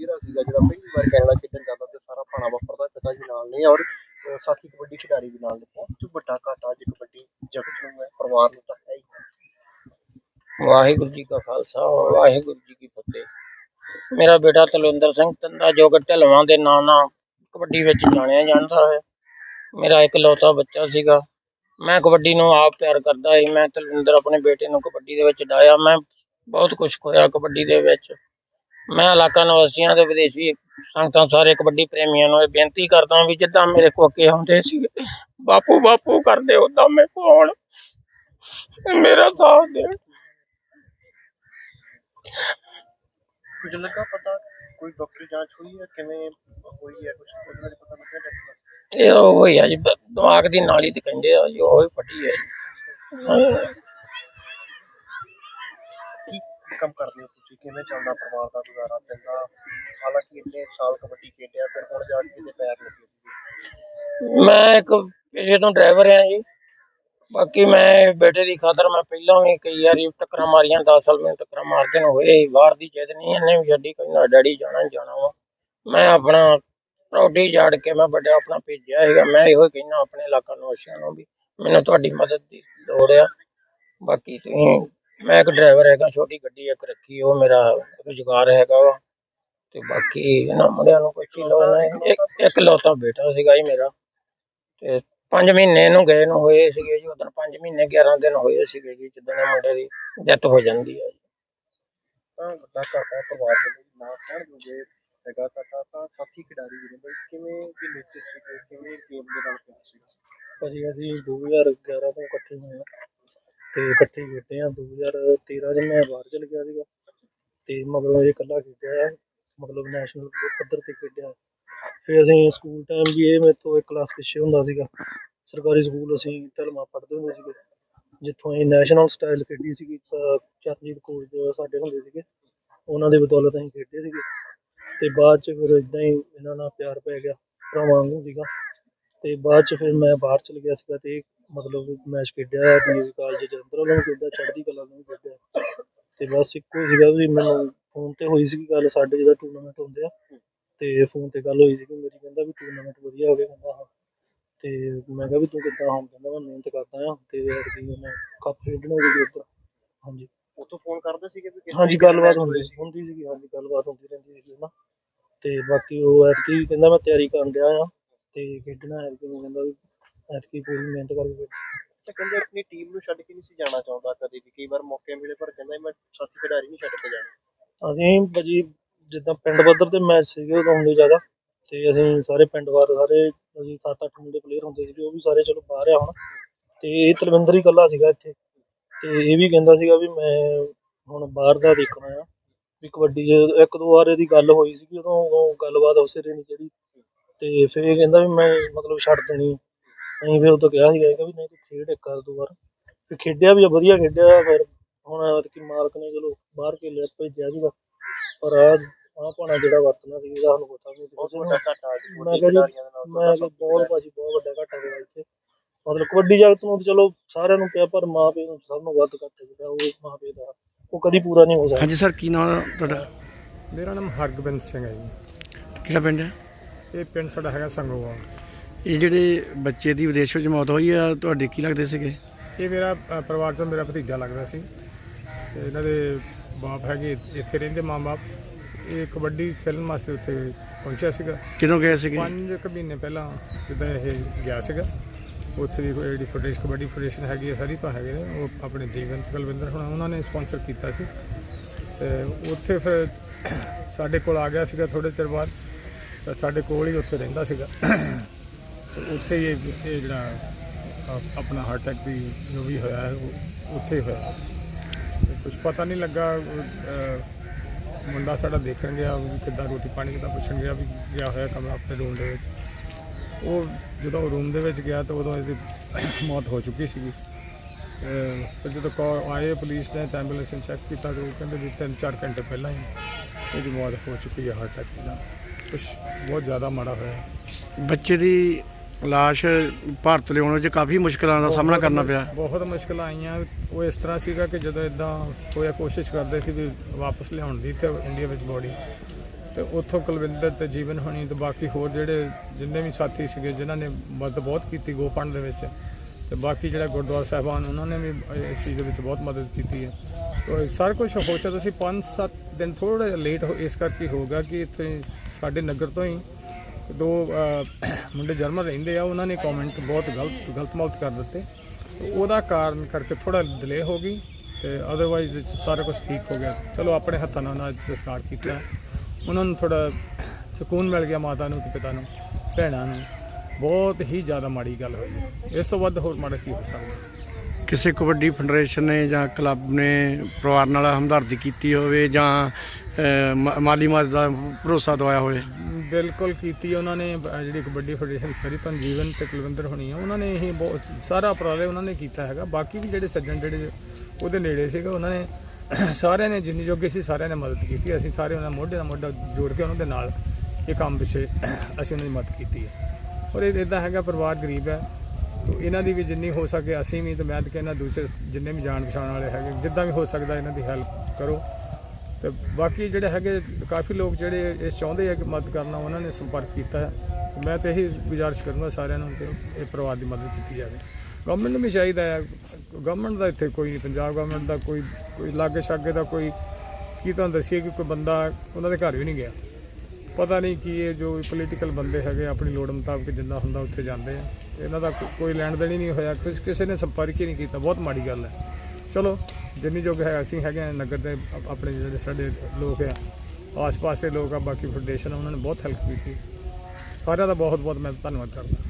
ਚਿਹਰਾ ਸੀਗਾ ਜਿਹੜਾ, ਪਹਿਲੀ ਵਾਰ ਕੈਨੇਡਾ ਖੇਡਣ ਜਾਂਦਾ ਤੇ ਸਾਰਾ ਪਾਣਾ ਵਾਪਰਦਾ ਪਿਤਾ ਜੀ ਨਾਲ ਨੇ ਔਰ ਸਾਥੀ ਕਬੱਡੀ ਖਿਡਾਰੀ ਵੀ ਨਾਲ ਨੇ। ਬਹੁਤ ਵੱਡਾ ਘਾਟਾ ਅੱਜ ਕਬੱਡੀ ਜਗਤ ਨੂੰ ਹੈ, ਪਰਿਵਾਰ ਨੂੰ ਤਾਂ ਹੈ ਹੀ। ਵਾਹਿਗੁਰੂ ਜੀ ਕਾ ਖਾਲਸਾ, ਵਾਹਿਗੁਰੂ ਜੀ ਕੀ ਫਤਿਹ। ਮੇਰਾ ਬੇਟਾ ਤਲਵਿੰਦਰ ਸਿੰਘ ਤੰਦਾ, ਜੋ ਕਿ ਢਲਵਾਂ ਦੇ ਨਾਂ ਨਾਲ ਕਬੱਡੀ ਵਿੱਚ ਜਾਣਿਆ ਜਾਂਦਾ ਹੈ। ਮੇਰਾ ਇੱਕ ਇਕਲੌਤਾ ਬੱਚਾ ਸੀਗਾ। ਮੈਂ ਕਬੱਡੀ ਨੂੰ ਆਪ ਪਿਆਰ ਕਰਦਾ ਸੀ। ਮੈਂ ਤਲਵਿੰਦਰ ਆਪਣੇ ਬੇਟੇ ਨੂੰ ਕਬੱਡੀ ਦੇ ਵਿੱਚ ਡਾਇਆ ਮੈਂ ਬਹੁਤ ਕੁਝ ਖੋਇਆ ਕਬੱਡੀ ਦੇ ਵਿੱਚ। ਮੈਂ ਇਲਾਕਾ ਨਿਵਾਸੀਆਂ ਦੇ ਵਿਦੇਸ਼ੀ ਸੰਗਤਾਂ ਸਾਰੇ ਕਬੱਡੀ ਪ੍ਰੇਮੀਆਂ ਨੂੰ ਇਹ ਬੇਨਤੀ ਕਰਦਾ ਵੀ ਜਿੱਦਾਂ ਮੇਰੇ ਕੋਕੇ ਹੁੰਦੇ ਸੀ ਬਾਪੂ ਬਾਪੂ ਕਰਦੇ ਉਦਾਂ ਮੇਰੇ ਕੋਲ ਮੇਰਾ ਸਾਥ ਦੇਣ। ਕੁਝ ਲੱਗਾ ਪਤਾ ਕੋਈ ਡਾਕਟਰੀ ਜਾਂਚ ਹੋਈ ਹੈ ਕਿਵੇਂ ਹੋਈ ਹੈ ਕੁਝ ਉਹਦੇ ਬਾਰੇ ਪਤਾ ਲੱਗਿਆ ਡਾਕਟਰ ਇਹ ਉਹ ਹੀ ਜੀ ਦਿਮਾਗ ਦੀ ਨਾਲੀ ਤੇ ਕਹਿੰਦੇ ਆ ਜੀ ਉਹ ਹੀ ਫਟੀ ਹੈ। ਕੰਮ ਕਰਦੇ ਹੋ ਤੁਸੀਂ, ਕਿਵੇਂ ਚੱਲਦਾ ਪਰਿਵਾਰ ਦਾ ਗੁਜ਼ਾਰਾ ਚੰਗਾ ਹਾਲਾਂਕਿ ਇੰਨੇ ਸਾਲ ਕਬੱਡੀ ਖੇਡਿਆ, ਫਿਰ ਹੁਣ ਜਾ ਕੇ ਕਿਤੇ ਪੈਰ ਲੱਗੇ ਸੀਗੇ ਮੈਂ ਇੱਕ ਪੇਸ਼ੇ ਤੋਂ ਡਰਾਈਵਰ ਆ ਜੀ। ਬਾਕੀ ਮੈਂ ਬੇਟੇ ਦੀ ਖਾਤਰ ਮੈਂ ਪਹਿਲਾਂ ਵੀ ਕਈ ਵਾਰੀ ਟੱਕਰਾਂ ਮਾਰੀਆਂ 10 ਸਾਲ ਮੈਂ ਟੱਕਰਾਂ ਮਾਰਦੇ ਨੂੰ ਹੋਏ, ਬਾਹਰ ਦੀ ਜਿੱਦ ਨਹੀਂ, ਇਹਨੇ ਵੀ ਛੱਡੀ, ਕਹਿੰਦਾ ਡੈਡੀ ਜਾਣਾ ਜਾਣਾ ਵਾ। ਮੈਂ ਆਪਣਾ ਪ੍ਰੋਡੀ ਝਾੜ ਕੇ ਮੈਂ ਵੱਡਾ ਆਪਣਾ ਭੇਜਿਆ ਹੈਗਾ ਮੈਂ ਇਹੋ ਹੀ ਕਹਿਣਾ ਆਪਣੇ ਇਲਾਕਾ ਨਿਵਾਸੀਆਂ ਨੂੰ ਵੀ, ਮੈਨੂੰ ਤੁਹਾਡੀ ਮਦਦ ਦੀ ਲੋੜ ਆ। ਬਾਕੀ ਤੁਸੀਂ ਮੈਂ ਇੱਕ ਡਰਾਈਵਰ ਹੈਗਾ ਛੋਟੀ ਗੱਡੀ ਇੱਕ ਰੱਖੀ ਉਹ ਮੇਰਾ ਰੁਜ਼ਗਾਰ ਹੈਗਾ ਵਾ। ਤੇ ਬਾਕੀ ਇਹਨਾਂ ਮੁੰਡਿਆਂ ਨੂੰ ਪੁੱਛ ਹੀ ਲਓ ਨਾ ਇੱਕ ਇੱਕ ਲੌਤਾ ਬੇਟਾ ਸੀਗਾ ਜੀ ਮੇਰਾ। ਤੇ 5 ਮਹੀਨੇ ਨੂੰ ਗਏ ਨੂੰ ਹੋਏ ਸੀਗੇ ਜੀ ਉਦੋਂ 5 ਮਹੀਨੇ 11 ਦਿਨ ਹੋਏ ਸੀਗੇ ਜੀ ਜਿੱਦਣ ਇਹ ਮੁੰਡੇ ਦੀ ਡੈਥ ਹੋ ਜਾਂਦੀ ਹੈ ਤਾਂ ਵੱਡਾ ਘਾਟਾ ਪਰਿਵਾਰ ਦੇ ਲਈ ਨਾ ਕਹਿਣ ਦੂਗੇ ਹੈਗਾ ਘਾਟਾ ਤਾਂ ਸਾਥੀ ਖਿਡਾਰੀ ਵੀ ਨੇ। ਕਿਵੇਂ ਕੀ ਨੇਚਰ ਸੀਗੇ ਕਿਵੇਂ ਗੇਮ ਦੇ ਨਾਲ ਪਿਆਰ ਸੀ ਭਾਜੀ ਅਸੀਂ 2011 ਤੋਂ ਇਕੱਠੇ ਹੋਏ ਹਾਂ ਤੇ ਇਕੱਠੇ ਖੇਡੇ ਆ 2013 ਚ ਮੈਂ ਬਾਹਰ ਚਲ ਗਿਆ ਸੀਗਾ ਤੇ ਮਗਰੋਂ ਇਹ ਇਕੱਲਾ ਖੇਡਿਆ ਆ, ਮਤਲਬ ਨੈਸ਼ਨਲ ਪੱਧਰ ਤੇ ਖੇਡਿਆ ਫਿਰ ਅਸੀਂ ਸਕੂਲ ਟਾਈਮ ਵੀ ਇਹ ਮੇਰੇ ਤੋਂ ਇੱਕ ਕਲਾਸ ਪਿੱਛੇ ਹੁੰਦਾ ਸੀਗਾ ਸਰਕਾਰੀ ਸਕੂਲ ਅਸੀਂ ਢਲਮਾ ਪੜ੍ਹਦੇ ਹੁੰਦੇ ਸੀਗੇ ਜਿੱਥੋਂ ਅਸੀਂ ਨੈਸ਼ਨਲ ਸਟਾਈਲ ਖੇਡੀ ਸੀਗੀ ਸ- ਚਰਨਜੀਤ ਕੋਚ ਸਾਡੇ ਹੁੰਦੇ ਸੀਗੇ ਉਹਨਾਂ ਦੇ ਬਦੌਲਤ ਅਸੀਂ ਖੇਡੇ ਸੀਗੇ। ਤੇ ਬਾਅਦ ਚ ਫਿਰ ਇਦਾਂ ਹੀ ਇਹਨਾਂ ਨਾਲ ਪਿਆਰ ਪੈ ਗਿਆ ਭਰਾਵਾਂ ਵਾਂਗੂ ਸੀਗਾ। ਤੇ ਬਾਅਦ ਚ ਫਿਰ ਮੈਂ ਬਾਹਰ ਚਲ ਗਿਆ ਸੀਗਾ ਤੇ ਮਤਲਬ ਮੈਚ ਖੇਡਿਆ ਡੀਏਵੀ ਕਾਲਜ ਜਲੰਧਰ ਵੀ ਖੇਡਿਆ ਚੜ੍ਹਦੀ ਕਲਾ ਵੀ ਖੇਡਿਆ। ਤੇ ਬਸ ਇੱਕੋ ਹੀ ਸੀਗਾ ਵੀ ਮੈਨੂੰ ਫੋਨ ਤੇ ਹੋਈ ਸੀ ਗੱਲ ਸਾਡੇ ਜਿਹਦਾ ਟੂਰਨਾਮੈਂਟ ਹੁੰਦੇ ਆ ਤੇ ਫੋਨ ਤੇ ਗੱਲ ਹੋਈ ਸੀ ਕਿ ਮੇਰੀ ਕਹਿੰਦਾ ਵੀ ਟੂਰਨਾਮੈਂਟ ਵਧੀਆ ਹੋ ਗਿਆ ਕਹਿੰਦਾ ਹਾਂ। ਤੇ ਮੈਂ ਕਿਹਾ ਵੀ ਤੂੰ ਕਿੱਦਾਂ ਹੁਣ ਕਹਿੰਦਾ ਮੈਂ ਮਿਹਨਤ ਕਰਦਾ ਆ ਤੇ ਐਤਕੀ ਮੈਂ ਕੱਪ ਖੇਡਣਾ ਵੀ ਉੱਧਰ। ਹਾਂਜੀ। ਉਤੋਂ ਫੋਨ ਕਰਦੇ ਸੀਗੇ ਵੀ ਕਿਸ ਹਾਂਜੀ ਗੱਲਬਾਤ ਹੁੰਦੀ ਸੀ ਹੁੰਦੀ ਸੀਗੀ ਹਾਂਜੀ ਗੱਲਬਾਤ ਹੁੰਦੀ ਰਹਿੰਦੀ ਸੀ ਨਾ। ਤੇ ਬਾਕੀ ਉਹ ਐਤਕੀ ਕਹਿੰਦਾ ਮੈਂ ਤਿਆਰੀ ਕਰਨ ਡਿਆ ਆ ਤੇ ਖੇਡਣਾ ਐਤਕੀ ਨੂੰ ਕਹਿੰਦਾ ਵੀ ਐਤਕੀ ਪੂਰੀ ਮਿਹਨਤ ਕਰਕੇ ਖੇਡਣਾ। ਤਾਂ ਕਹਿੰਦੇ ਆਪਣੀ ਟੀਮ ਨੂੰ ਛੱਡ ਕੇ ਨਹੀਂ ਸੀ ਜਾਣਾ ਚਾਹੁੰਦਾ ਕਦੇ ਵੀ। ਕਈ ਵਾਰ ਮੌਕੇ ਮਿਲੇ ਪਰ ਕਹਿੰਦਾ ਮੈਂ ਸਾਥੀ ਖਿਡਾਰੀ ਨਹੀਂ ਛੱਡ ਕੇ ਜਾਣਾ। ਅਸੀਂ ਭਾਜੀ ਜਿੱਦਾਂ ਪਿੰਡ ਪੱਧਰ ਤੇ ਮੈਚ ਸੀਗੇ ਉਦੋਂ ਹੁੰਦੇ ਜ਼ਿਆਦਾ। ਤੇ ਅਸੀਂ ਸਾਰੇ ਪਿੰਡ ਵਾਰ ਸਾਰੇ ਅਸੀਂ 7-8 ਮੁੰਡੇ ਪਲੇਅਰ ਹੁੰਦੇ ਸੀਗੇ ਉਹ ਵੀ ਸਾਰੇ ਚਲੋ ਬਾਹਰ ਆ ਹੁਣ। ਤੇ ਇਹ ਤਲਵਿੰਦਰ ਹੀ ਇਕੱਲਾ ਸੀਗਾ ਇੱਥੇ। ਤੇ ਇਹ ਵੀ ਕਹਿੰਦਾ ਸੀਗਾ ਵੀ ਮੈਂ ਹੁਣ ਬਾਹਰ ਦਾ ਦੇਖਣਾ ਆ। ਵੀ ਕਬੱਡੀ 'ਚ ਇੱਕ ਦੋ ਵਾਰ ਇਹਦੀ ਗੱਲ ਹੋਈ ਸੀਗੀ ਉਦੋਂ ਉਦੋਂ ਗੱਲਬਾਤ ਉਸੇ ਰੇ ਨਹੀਂ ਜਿਹੜੀ ਤੇ ਫਿਰ ਇਹ ਕਹਿੰਦਾ ਵੀ ਮੈਂ ਮਤਲਬ ਛੱਡ ਦੇਣੀ ਆ। ਅਸੀਂ ਫਿਰ ਉਦੋਂ ਕਿਹਾ ਸੀਗਾ ਕਿ ਵੀ ਨਹੀਂ ਤੂੰ ਖੇਡ ਇੱਕ ਦੋ ਵਾਰ। ਫਿਰ ਖੇਡਿਆ ਵੀ ਆ, ਵਧੀਆ ਖੇਡਿਆ ਫਿਰ ਹੁਣ ਐਤਕੀ ਮਾਲਕ ਨੇ ਚਲੋ ਬਾਹਰ ਕੇ ਲੈ ਭੇਜਿਆ ਸੀਗਾ। ਪਰ ਆ ਆ ਪਾਣਾ ਜਿਹੜਾ ਵਰਤਣਾ ਸੀ ਇਹਦਾ ਸਾਨੂੰ ਪਤਾ ਨਹੀਂ ਬਹੁਤ ਵੱਡਾ ਘਾਟਾ ਅੱਜ ਮੈਂ ਕਿਹਾ ਜੀ, ਖਿਡਾਰੀਆਂ ਦੇ ਨਾਲ ਮੈਂ ਕਿਹਾ ਬਹੁਤ ਭਾਜੀ ਬਹੁਤ ਵੱਡਾ ਘਾਟਾ ਹੋਇਆ ਇੱਥੇ। ਮਤਲਬ ਕਬੱਡੀ ਜਗਤ ਨੂੰ ਤਾਂ ਚਲੋ ਸਾਰਿਆਂ ਨੂੰ ਪਿਆ ਪਰ ਮਾਂ ਪਿਓ ਨੂੰ ਸਭ ਨੂੰ ਵੱਧ ਘਾਟਾ ਜਿਹੜਾ ਉਹ ਮਾਂ ਪਿਓ ਦਾ। ਉਹ ਕਦੀ ਪੂਰਾ ਨਹੀਂ ਹੋ ਸਕਦਾ। ਹਾਂਜੀ ਸਰ ਕੀ ਨਾਮ ਤੁਹਾਡਾ? ਮੇਰਾ ਨਾਮ ਹਰਗੋਬਿੰਦ ਸਿੰਘ ਹੈ ਜੀ। ਕਿਹੜਾ ਪਿੰਡ ਹੈ? ਇਹ ਪਿੰਡ ਸਾਡਾ ਹੈਗਾ ਸੰਗੋਆ ਇਹ ਜਿਹੜੇ ਬੱਚੇ ਦੀ ਵਿਦੇਸ਼ ਵਿੱਚ ਮੌਤ ਹੋਈ ਆ ਤੁਹਾਡੇ ਕੀ ਲੱਗਦੇ ਸੀਗੇ? ਇਹ ਮੇਰਾ ਅ, ਪਰਿਵਾਰ ਚੋਂ ਮੇਰਾ ਭਤੀਜਾ ਲੱਗਦਾ ਸੀ। ਤੇ ਇਹਨਾਂ ਦੇ ਬਾਪ ਹੈਗੇ ਇੱਥੇ ਰਹਿੰਦੇ ਮਾਂ-ਬਾਪ। ਇਹ ਕਬੱਡੀ ਖੇਡਣ ਵਾਸਤੇ ਉੱਥੇ ਪਹੁੰਚਿਆ ਸੀਗਾ। ਕਿਦੋਂ ਗਏ ਸੀਗੇ? ਪੰਜ ਕੁ ਮਹੀਨੇ ਪਹਿਲਾਂ ਜਿੱਦਾਂ ਇਹ ਗਿਆ ਸੀਗਾ। ਉੱਥੇ ਦੀ ਕੋਈ ਜਿਹੜੀ ਫੈਡਰੇਸ਼ਨ ਕਬੱਡੀ ਫੈਡਰੇਸ਼ਨ ਹੈਗੀ ਹੈ ਸਾਰੀ ਤਾਂ ਹੈਗੇ ਨੇ। ਉਹ ਆਪਣੇ ਜੀਵਨ ਕੁਲਵਿੰਦਰ ਹੁਣ ਉਹਨਾਂ ਨੇ ਸਪਾਂਸਰ ਕੀਤਾ ਸੀ। ਤੇ ਉੱਥੇ ਫਿਰ ਸਾਡੇ ਕੋਲ ਆ ਗਿਆ ਸੀਗਾ ਥੋੜੇ ਚਿਰ ਬਾਅਦ। ਤਾਂ ਸਾਡੇ ਕੋਲ ਹੀ ਉੱਥੇ ਰਹਿੰਦਾ ਸੀਗਾ। ਤੇ ਉੱਥੇ ਹੀ ਇਹ ਇਹ ਜਿਹੜਾ ਅ- ਆਪਣਾ ਹਾਰਟ ਅਟੈਕ ਵੀ ਜੋ ਵੀ ਹੋਇਆ ਹੈ ਉਹ ਉੱਥੇ ਹੀ ਹੋਇਆ। ਕੁਝ ਪਤਾ ਨਹੀਂ ਲੱਗਾ ਅ, ਮੁੰਡਾ ਸਾਡਾ ਦੇਖਣ ਗਿਆ ਵੀ ਕਿੱਦਾਂ ਰੋਟੀ ਪਾਣੀ ਕਿੱਦਾਂ ਪੁੱਛਣ ਗਿਆ ਵੀ ਗਿਆ ਹੋਇਆ ਕਮਰਾ ਆਪਣੇ ਰੂਮ ਦੇ ਵਿੱਚ। ਉਹ ਜਦੋਂ ਰੂਮ ਦੇ ਵਿੱਚ ਗਿਆ ਤਾਂ ਉਦੋਂ ਇਹਦੀ ਮੌਤ ਹੋ ਚੁੱਕੀ ਸੀਗੀ। ਅਹ ਫਿਰ ਜਦੋਂ ਕਾਲ ਆਏ ਪੁਲਿਸ ਨੇ ਤਾਂ ਐਂਬੂਲੈਂਸ ਚੈੱਕ ਕੀਤਾ ਤਾਂ ਉਹ ਕਹਿੰਦੇ ਵੀ 3-4 ਘੰਟੇ ਪਹਿਲਾਂ ਹੀ ਇਹਦੀ ਮੌਤ ਹੋ ਚੁੱਕੀ ਹੈ ਹਾਰਟ ਅਟੈਕ ਦੇ ਨਾਲ। ਕੁਝ ਬਹੁਤ ਜ਼ਿਆਦਾ ਮਾੜਾ ਹੋਇਆ। ਬੱਚੇ ਦੀ ਲਾਸ਼ ਭਾਰਤ ਲਿਆਉਣ ਵਿੱਚ ਕਾਫੀ ਮੁਸ਼ਕਲਾਂ ਦਾ ਸਾਹਮਣਾ ਕਰਨਾ ਪਿਆ। ਬਹੁਤ ਮੁਸ਼ਕਲਾਂ ਆਈਆਂ। ਉਹ ਇਸ ਤਰ੍ਹਾਂ ਸੀਗਾ ਕਿ ਜਦੋਂ ਇਦਾਂ ਹੋਇਆ ਕੋਸ਼ਿਸ਼ ਕਰਦੇ ਸੀ ਵੀ ਵਾਪਸ ਲਿਆਉਣ ਦੀ ਤੇ ਇੰਡੀਆ ਵਿੱਚ ਬੋਡੀ ਤੇ ਉੱਥੋਂ ਕੁਲਵਿੰਦਰ ਤੇ ਜੀਵਨ ਹੋਣੀ ਤੇ ਬਾਕੀ ਹੋਰ ਜਿਹੜੇ ਜਿੰਨੇ ਵੀ ਸਾਥੀ ਸੀਗੇ ਜਿਨ੍ਹਾਂ ਨੇ ਮਦਦ ਬਹੁਤ ਕੀਤੀ ਗੋਪੰਡ ਦੇ ਵਿੱਚ ਤੇ ਬਾਕੀ ਜਿਹੜਾ ਗੁਰਦੁਆਰਾ ਸਾਹਿਬਾਨ ਉਹਨਾਂ ਨੇ ਵੀ ਇਸ ਚੀਜ਼ ਦੇ ਵਿੱਚ ਬਹੁਤ ਮਦਦ ਕੀਤੀ ਹੈ। ਤੋ ਸਾਰਾ ਕੁਝ ਹੋ ਸਕਦਾ ਸੀ 5-7 ਦਿਨ ਥੋੜਾ ਲੇਟ ਹੋ, ਇਸ ਕਰਕੇ ਹੋ ਕਿ ਇੱਥੇ ਸਾਡੇ ਨਗਰ ਤੋਂ ਹੀ ਦੋ ਮੁੰਡੇ ਜਰਮਨ ਰਹਿੰਦੇ ਆ, ਉਹਨਾਂ ਨੇ ਕਮੈਂਟ ਬਹੁਤ ਗਲਤ ਗਲਤ ਮੌਤ ਕਰ ਦਿੱਤੇ। ਉਹਦਾ ਕਾਰਨ ਕਰਕੇ ਥੋੜਾ ਡਿਲੇ ਹੋ ਗਈ ਤੇ ਅਦਰਵਾਈਜ਼ ਸਾਰਾ ਕੁਝ ਠੀਕ ਹੋ ਗਿਆ। ਚਲੋ, ਆਪਣੇ ਹੱਥਾਂ ਨਾਲ ਉਹਨਾਂ ਦਾ ਸੰਸਕਾਰ ਕੀਤਾ। ਉਹਨਾਂ ਨੂੰ ਥੋੜਾ ਸਕੂਨ ਮਿਲ ਗਿਆ ਮਾਤਾ ਨੂੰ ਤੇ ਪਿਤਾ ਨੂੰ, ਭੈਣਾਂ ਨੂੰ। ਬਹੁਤ ਹੀ ਜ਼ਿਆਦਾ ਮਾੜੀ ਗੱਲ ਹੋਈ। ਇਸ ਤੋਂ ਵੱਧ ਹੋਰ ਮਾੜਾ ਕੀ ਹੋ ਸਕਦਾ? ਕਿਸੇ ਕਬੱਡੀ ਫੈਡਰੇਸ਼ਨ ਨੇ ਜਾਂ ਕਲੱਬ ਨੇ ਪਰਿਵਾਰ ਨਾਲ ਹਮਦਰਦੀ ਕੀਤੀ ਹੋਵੇ ਜਾਂ ਮ- ਮਾਲੀ ਮਦਦ ਦਾ ਭਰੋਸਾ ਦਵਾਇਆ ਹੋਵੇ? ਬਿਲਕੁਲ ਕੀਤੀ ਉਹਨਾਂ ਨੇ ਜਿਹੜੀ ਕਬੱਡੀ ਫੈਡਰੇਸ਼ਨ ਸਰਿਤਨ ਜੀਵਨ ਤੇ ਕੁਲਵਿੰਦਰ ਹੋਣੀ ਆ, ਉਹਨਾਂ ਨੇ ਇਹ ਬਹੁਤ, ਸਾਰਾ ਉਪਰਾਲੇ ਉਹਨਾਂ ਨੇ ਕੀਤਾ ਹੈਗਾ। ਬਾਕੀ ਵੀ ਜਿਹੜੇ ਸੱਜਣ ਜਿਹੜੇ ਉਹਦੇ ਨੇੜੇ ਸੀਗੇ, ਉਹਨਾਂ ਨੇ ਸਾਰਿਆਂ ਨੇ ਜਿੰਨੀ ਜੋਗੇ ਸੀ ਸਾਰਿਆਂ ਨੇ ਮਦਦ ਕੀਤੀ। ਅਸੀਂ ਸਾਰੇ ਉਹਨਾਂ ਮੋਢੇ ਨਾਲ ਮੋਢਾ ਜੋੜ ਕੇ ਉਹਨਾਂ ਦੇ ਨਾਲ ਇਹ ਕੰਮ ਪਿੱਛੇ ਅਸੀਂ ਉਹਨਾਂ ਦੀ ਮਦਦ ਕੀਤੀ ਹੈ। ਔਰ ਇਹ ਇਦਾਂ ਹੈਗਾ, ਪਰਿਵਾਰ ਗਰੀਬ ਹੈ। ਤੋ ਇਹਨਾਂ ਦੀ ਵੀ ਜਿੰਨੀ ਹੋ ਸਕੇ ਅਸੀਂ ਵੀ ਤੇ ਮੈਂ ਤਾਂ ਕਹਿੰਦਾ ਦੂਸਰੇ ਜਿੰਨੇ ਵੀ ਜਾਣ ਪਛਾਣ ਵਾਲੇ ਹੈਗੇ, ਜਿੱਦਾਂ ਵੀ ਹੋ ਸਕਦਾ ਇਹਨਾਂ ਦੀ ਹੈਲਪ ਕਰੋ। ਤੇ ਬਾਕੀ ਜਿਹੜੇ ਹੈਗੇ, ਕਾਫੀ ਲੋਕ ਜਿਹੜੇ ਇਹ ਚਾਹੁੰਦੇ ਆ ਕਿ ਮਦਦ ਕਰਨਾ, ਉਹਨਾਂ ਨੇ ਸੰਪਰਕ ਕੀਤਾ ਹੈ। ਮੈਂ ਤੇ ਇਹੀ ਗੁਜ਼ਾਰਿਸ਼ ਕਰੂੰਗਾ ਸਾਰਿਆਂ ਨੂੰ ਕਿ ਇਹ ਪਰਿਵਾਰ ਦੀ ਮਦਦ ਕੀਤੀ ਜਾਵੇ। ਗਵਰਨਮੈਂਟ ਨੂੰ ਵੀ ਚਾਹੀਦਾ ਹੈ। ਗਵਰਨਮੈਂਟ ਦਾ ਇੱਥੇ ਕੋਈ ਨਹੀਂ, ਪੰਜਾਬ ਗਵਰਨਮੈਂਟ ਦਾ ਕੋਈ ਕੋਈ ਲਾਗੇ ਛਾਗੇ ਦਾ ਕੋਈ, ਕੀ ਤੁਹਾਨੂੰ ਦੱਸੀਏ ਕਿ ਕੋਈ ਬੰਦਾ ਉਹਨਾਂ ਦੇ ਘਰ ਵੀ ਨਹੀਂ ਗਿਆ। ਪਤਾ ਨਹੀਂ ਕੀ ਇਹ ਜੋ ਪੋਲੀਟੀਕਲ ਬੰਦੇ ਹੈਗੇ, ਆਪਣੀ ਲੋੜ ਮੁਤਾਬਕ ਜਿੰਨਾ ਹੁੰਦਾ ਉੱਥੇ ਜਾਂਦੇ ਆ। ਇਹਨਾਂ ਦਾ ਕੋਈ ਲੈਣ ਦੇਣ ਹੀ ਨਹੀਂ ਹੋਇਆ, ਕਿਸ- ਕਿਸੇ ਨੇ ਸੰਪਰਕ ਹੀ ਨਹੀਂ ਕੀਤਾ, ਬਹੁਤ ਮਾੜੀ ਗੱਲ ਹੈ। ਚਲੋ, ਜਿੰਨੀ ਜੋਗ ਹੈ, ਅਸੀਂ ਹੈਗੇ ਆ ਨਗਰ ਦੇ ਆਪਣੇ ਜਿਹੜੇ ਸਾਡੇ ਲੋਕ ਆ ਆਸ-ਪਾਸ ਦੇ ਲੋਕ ਆ, ਬਾਕੀ ਫਾਊਂਡੇਸ਼ਨ ਉਹਨਾਂ ਨੇ ਬਹੁਤ ਹੈਲਪ ਕੀਤੀ। ਸਾਰਿਆਂ ਦਾ ਬਹੁਤ ਬਹੁਤ ਮੈਂ ਧੰਨਵਾਦ ਕਰਦਾ।